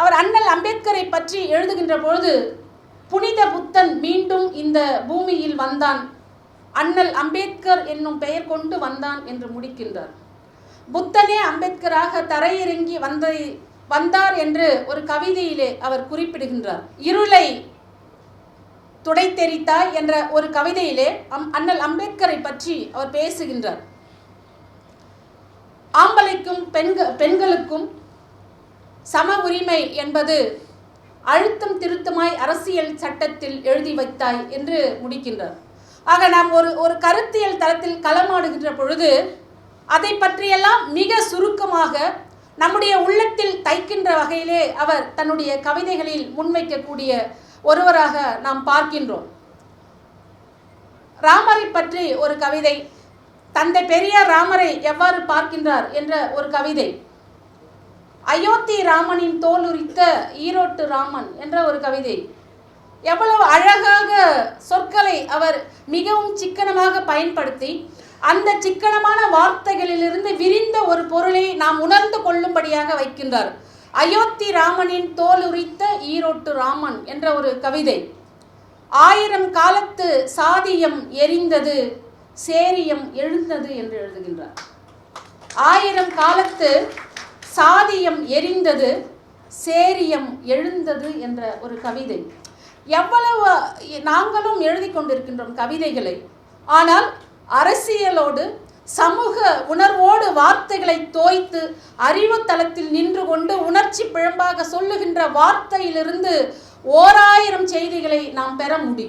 அவர் அண்ணல் அம்பேத்கரை பற்றி எழுதுகின்ற பொழுது புனித புத்தன் மீண்டும் இந்த பூமியில் வந்தான். அண்ணல் அம்பேத்கர் என்னும் பெயர் கொண்டு வந்தான் என்று முடிக்கின்றார். புத்தனே அம்பேத்கராக தரையிறங்கி வந்த வந்தார் என்று ஒரு கவிதையிலே அவர் குறிப்பிடுகின்றார். இருளை துடைத்தெறித்தாய் என்ற ஒரு கவிதையிலே அம் அண்ணல் அம்பேத்கரை பற்றி அவர் பேசுகின்றார். ஆம்பளைக்கும் பெண்க பெண்களுக்கும் சம உரிமை என்பது அழுத்தம் திருத்தமாய் அரசியல் சட்டத்தில் எழுதி வைத்தாய் என்று முடிக்கின்றார். ஆக நாம் ஒரு ஒரு கருத்தியல் தளத்தில் களமாடுகின்ற பொழுது அதை பற்றியெல்லாம் மிக சுருக்கமாக நம்முடைய உள்ளத்தில் தைக்கின்ற வகையிலே அவர் தன்னுடைய கவிதைகளில் முன்வைக்கக்கூடிய ஒருவராக நாம் பார்க்கின்றோம். ராமரை பற்றி ஒரு கவிதை தந்தை பெரியார் ராமரை எவ்வாறு பார்க்கின்றார் என்ற ஒரு கவிதை. அயோத்தி ராமனின் தோல் உரித்த ஈரோட்டு ராமன் என்ற ஒரு கவிதை. எவ்வளவு அழகாக சொற்களை அவர் மிகவும் சிக்கனமாக பயன்படுத்தி அந்த சிக்கனமான வார்த்தைகளிலிருந்து விரிந்த ஒரு பொருளை நாம் உணர்ந்து கொள்ளும்படியாக வைக்கின்றார். அயோத்தி ராமனின் தோல் உரித்த ஈரோட்டு ராமன் என்ற ஒரு கவிதை. ஆயிரம் காலத்து சாதியம் எரிந்தது சேரியம் எழுந்தது என்று எழுதுகின்றார். ஆயிரம் காலத்து சாதியம் எரிந்தது சேரியம் எழுந்தது என்ற ஒரு கவிதை. எவ்வளவு நாங்களும் எழுதி கொண்டிருக்கின்றோம் கவிதைகளை. ஆனால் அரசியலோடு சமூக உணர்வோடு வார்த்தைகளை தோய்த்து அறிவு தளத்தில் நின்று கொண்டு உணர்ச்சி பிழம்பாக சொல்லுகின்ற வார்த்தையிலிருந்து ஓராயிரம் செய்திகளை நாம் பெற முடியும்.